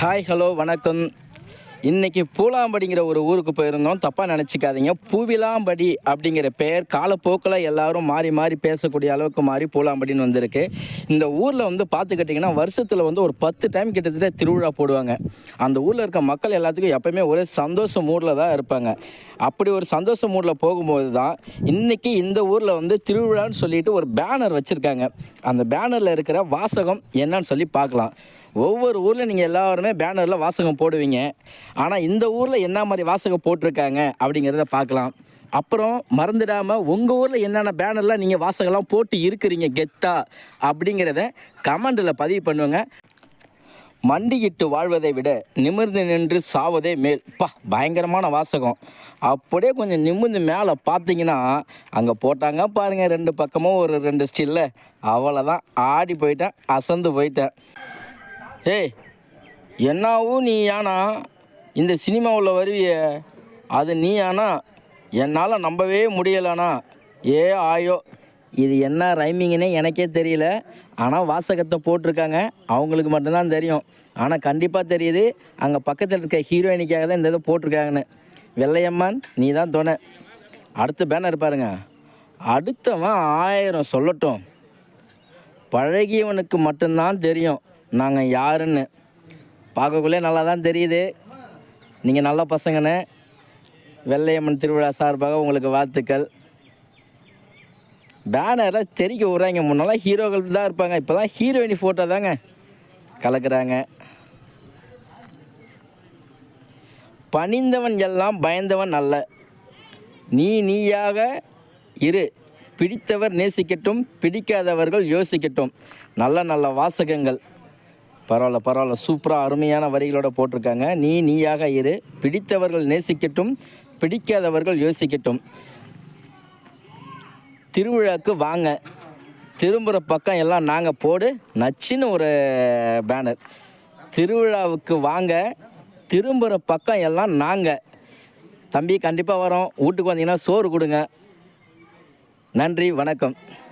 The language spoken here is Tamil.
ஹாய் ஹலோ வணக்கம். இன்றைக்கி பூலாம்படிங்கிற ஒரு ஊருக்கு போயிருந்தோம். தப்பாக நினச்சிக்காதீங்க. பூவிலாம்படி அப்படிங்கிற பெயர் காலப்போக்கில் எல்லாரும் மாறி மாறி பேசக்கூடிய அளவுக்கு மாறி பூலாம்படின்னு வந்திருக்கு. இந்த ஊரில் வந்து பார்த்துக்கிட்டிங்கன்னா வருஷத்தில் வந்து ஒரு பத்து டைம் கிட்டத்தட்ட திருவிழா போடுவாங்க. அந்த ஊரில் இருக்க மக்கள் எல்லாத்துக்கும் எப்போயுமே ஒரே சந்தோஷ மூடில் தான் இருப்பாங்க. அப்படி ஒரு சந்தோஷ மூடில் போகும்போது தான் இன்றைக்கி இந்த ஊரில் வந்து திருவிழான்னு சொல்லிட்டு ஒரு பேனர் வச்சுருக்காங்க. அந்த பேனரில் இருக்கிற வாசகம் என்னன்னு சொல்லி பார்க்கலாம். ஒவ்வொரு ஊரில் நீங்கள் எல்லாருமே பேனரில் வாசகம் போடுவீங்க. ஆனால் இந்த ஊரில் என்ன மாதிரி வாசகம் போட்டிருக்காங்க அப்படிங்கிறத பார்க்கலாம். அப்புறம் மறந்துடாமல் உங்கள் ஊரில் என்னென்ன பேனர்லாம் நீங்கள் வாசகம்லாம் போட்டு இருக்கிறீங்க கெத்தா அப்படிங்கிறத கமெண்டில் பதிவு பண்ணுவேங்க மண்டியிட்டு வாழ்வதை விட நிமிர்ந்து நின்று சாவதே மேல். பா பயங்கரமான வாசகம். அப்படியே கொஞ்சம் நிமிர்ந்து மேலே பார்த்தீங்கன்னா அங்கே போட்டாங்க பாருங்கள் ரெண்டு பக்கமும் ஒரு ரெண்டு ஸ்டில்ல. அவ்வளோதான் ஆடி போயிட்டேன் அசந்து போயிட்டேன். ஏய் என்னாவும் நீ யானா இந்த சினிமாவில் வருவிய அது நீ ஆனா என்னால் நம்பவே முடியலண்ணா. ஏ ஆயோ இது என்ன ரைமிங்னே எனக்கே தெரியல. ஆனால் வாசகத்தை போட்டிருக்காங்க. அவங்களுக்கு மட்டும்தான் தெரியும். ஆனால் கண்டிப்பாக தெரியுது அங்கே பக்கத்தில் இருக்க ஹீரோயினிக்காக தான் இந்த இதை போட்டிருக்காங்கன்னு. வெள்ளையம்மான் நீ தான் துணை. அடுத்த பேனர் பாருங்க. அடுத்தவன் ஆயிரம் சொல்லட்டும். பழகியவனுக்கு மட்டும்தான் தெரியும். நாங்கள் யாருன்னு? பார்க்கக்குள்ளே நல்லா தான் தெரியுது. நீங்கள் நல்ல பசங்கன்னு வெள்ளையம்மன் திருவிழா சார்பாக உங்களுக்கு வாழ்த்துக்கள். பேனரை தெரிக்க விட்றாங்க. முன்னெல்லாம் ஹீரோக்கள் தான் இருப்பாங்க. இப்போ தான் ஹீரோயினி ஃபோட்டோ தாங்க கலக்கிறாங்க. பணிந்தவன் எல்லாம் பயந்தவன் அல்ல. நீ நீயாக இரு. பிடித்தவர் நேசிக்கட்டும் பிடிக்காதவர்கள் யோசிக்கட்டும். நல்ல நல்ல வாசகங்கள். பரவாயில்ல பரவாயில்ல. சூப்பராக அருமையான வரிகளோட போட்டிருக்காங்க. நீ நீயாக இரு. பிடித்தவர்கள் நேசிக்கட்டும் பிடிக்காதவர்கள் யோசிக்கட்டும். திருவிழாக்கு வாங்க. திரும்புகிற பக்கம் எல்லாம் நாங்கள் போடு. நச்சுன்னு ஒரு பேனர் திருவிழாவுக்கு வாங்க. திரும்புகிற பக்கம் எல்லாம் நாங்கள் தம்பி கண்டிப்பாக வரோம். வீட்டுக்கு வந்தீங்கன்னா சோறு கொடுங்க. நன்றி வணக்கம்.